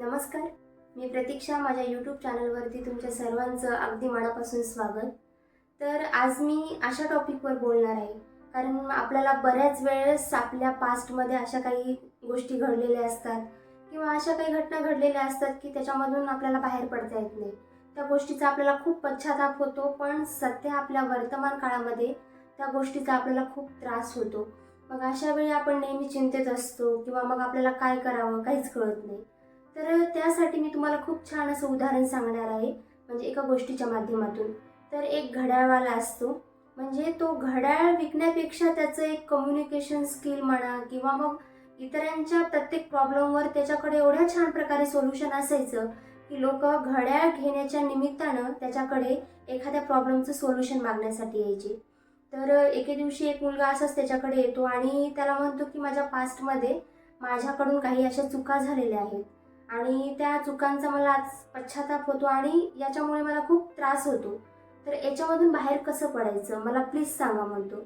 नमस्कार. मी प्रतीक्षा माझ्या यूट्यूब चॅनलवरती तुमच्या सर्वांचं अगदी मनापासून स्वागत. तर आज मी अशा टॉपिकवर बोलणार आहे. कारण आपल्याला बऱ्याच वेळेस आपल्या पास्टमध्ये अशा काही गोष्टी घडलेल्या असतात किंवा अशा काही घटना घडलेल्या असतात की त्याच्यामधून आपल्याला बाहेर पडता येत नाही. त्या गोष्टीचा आपल्याला खूप पश्चाताप होतो पण सध्या आपल्या वर्तमान काळामध्ये त्या गोष्टीचा आपल्याला खूप त्रास होतो. मग अशा वेळी आपण नेहमी चिंतेत असतो किंवा मग आपल्याला काय करावं काहीच कळत नाही. तर त्यासाठी मी तुम्हाला खूप छान असं उदाहरण सांगणार आहे म्हणजे एका गोष्टीच्या माध्यमातून. तर एक घड्याळवाला असतो म्हणजे तो घड्याळ विकण्यापेक्षा त्याचं एक कम्युनिकेशन स्किल म्हणा किंवा मग इतरांच्या प्रत्येक प्रॉब्लेमवर त्याच्याकडे एवढ्या छान प्रकारे सोल्युशन असायचं की लोक घड्याळ घेण्याच्या निमित्तानं त्याच्याकडे एखाद्या प्रॉब्लेमचं सोल्युशन मागण्यासाठी यायचे. तर एके दिवशी एक मुलगा असाच त्याच्याकडे येतो आणि त्याला म्हणतो की माझ्या पास्टमध्ये माझ्याकडून काही अशा चुका झालेल्या आहेत. आणि त्या चुकांचा मला आज पश्चाताप होतो आणि याच्यामुळे मला खूप त्रास होतो. तर याच्यामधून बाहेर कसं पडायचं? मला प्लीज सांगा म्हणतो.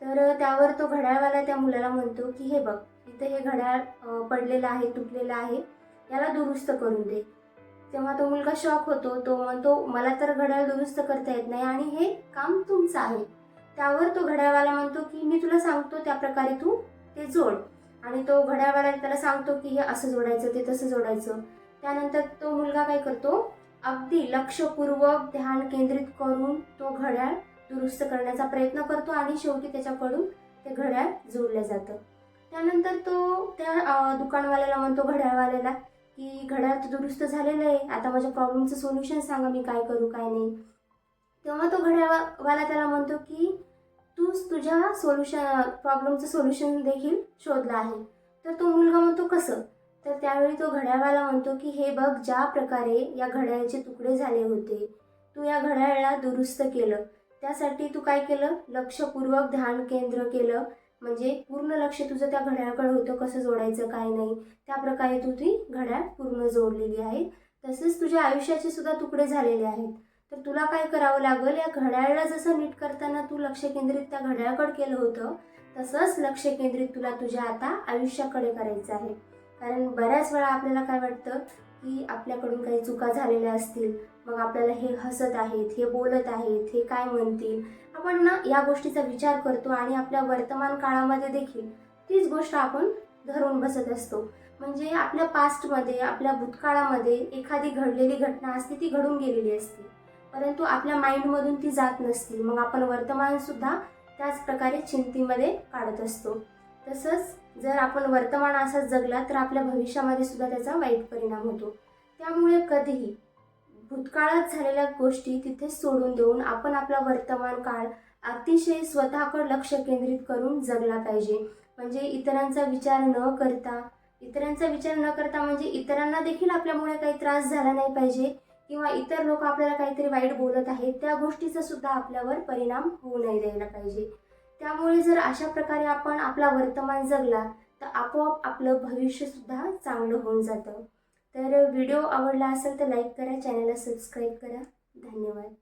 तर त्यावर तो घड्याळवाला त्या मुलाला म्हणतो की हे बघ इथे हे घड्याळ पडलेलं आहे तुटलेलं आहे. याला दुरुस्त करून दे. तेव्हा तो मुलगा शॉक होतो. तो म्हणतो मला तर घड्याळ दुरुस्त करता येत नाही आणि हे काम तुमचं आहे. त्यावर तो घड्याळवाला म्हणतो की मी तुला सांगतो त्या प्रकारे तू ते जोड. आणि तो घड्याळवाला त्याला सांगतो की हे असं जोडायचं ते तसं जोडायचं. त्यानंतर तो मुलगा काय करतो? अगदी लक्षपूर्वक ध्यान केंद्रित करून तो घड्याळ दुरुस्त करण्याचा प्रयत्न करतो आणि शेवटी त्याच्याकडून ते घड्याळ जोडलं जातं. त्यानंतर तो त्या दुकानवाल्याला म्हणतो घड्याळवाल्याला की घड्याळ तर दुरुस्त झालेलं आहे आता माझ्या प्रॉब्लेमचं सोल्युशन सांगा मी काय करू काय नाही. तेव्हा तो घड्याळवाला त्याला म्हणतो की तूच तुझ्या सोल्युशन प्रॉब्लेमचं सोल्युशन देखील शोधलं आहे. तर तो मुलगा म्हणतो कसं? तर त्यावेळी तो घड्याळवाला म्हणतो की हे बघ ज्या प्रकारे या घड्याळाचे तुकडे झाले होते तू या घड्याळाला दुरुस्त केलं. त्यासाठी तू काय केलं? लक्षपूर्वक ध्यान केंद्र केलं. म्हणजे पूर्ण लक्ष तुझं त्या घड्याळकडे होतं. कसं जोडायचं काय नाही. त्या प्रकारे तू ती घड्याळ पूर्ण जोडलेली आहे. तसेच तुझ्या आयुष्याचे सुद्धा तुकडे झालेले आहेत. तर तुला काय करावं लागेल? या घड्याळला जसं नीट करताना तू लक्ष केंद्रित त्या घड्याळकडे केलं होतं तसंच लक्ष केंद्रित तुला तुझ्या आता आयुष्याकडे करायचं आहे. कारण बऱ्याच वेळा आपल्याला काय वाटतं की आपल्याकडून काही चुका झालेल्या असतील मग आपल्याला हे हसत आहेत हे बोलत आहेत हे काय म्हणतील? आपण ना या गोष्टीचा विचार करतो आणि आपल्या वर्तमान काळामध्ये देखील तीच गोष्ट आपण धरून बसत असतो. म्हणजे आपल्या पास्टमध्ये आपल्या भूतकाळामध्ये एखादी घडलेली घटना असते ती घडून गेलेली असते. परंतु आपल्या माइंडमधून ती जात नसतील मग आपण वर्तमानसुद्धा त्याच प्रकारे चिंतेमध्ये काढत असतो. तसंच जर आपण वर्तमान असाच जगला तर आपल्या भविष्यामध्ये सुद्धा त्याचा वाईट परिणाम होतो. त्यामुळे कधीही भूतकाळात झालेल्या गोष्टी तिथेच सोडून देऊन आपण आपला वर्तमान काळ अतिशय स्वतःकडे लक्ष केंद्रित करून जगला पाहिजे. म्हणजे इतरांचा विचार न करता इतरांचा विचार न करता म्हणजे इतरांना देखील आपल्यामुळे काही त्रास झाला नाही पाहिजे. किंवा इतर लोक आपल्याला काहीतरी वाईट बोलत आहेत त्या गोष्टीचा सुद्धा आपल्यावर परिणाम होऊ नाही द्यायला पाहिजे. त्यामुळे जर अशा प्रकारे आपण आपला वर्तमान जगला तर आपोआप आपलं भविष्यसुद्धा चांगलं होऊन जातं. तर व्हिडिओ आवडला असेल तर लाईक करा चॅनलला सबस्क्राईब करा. धन्यवाद.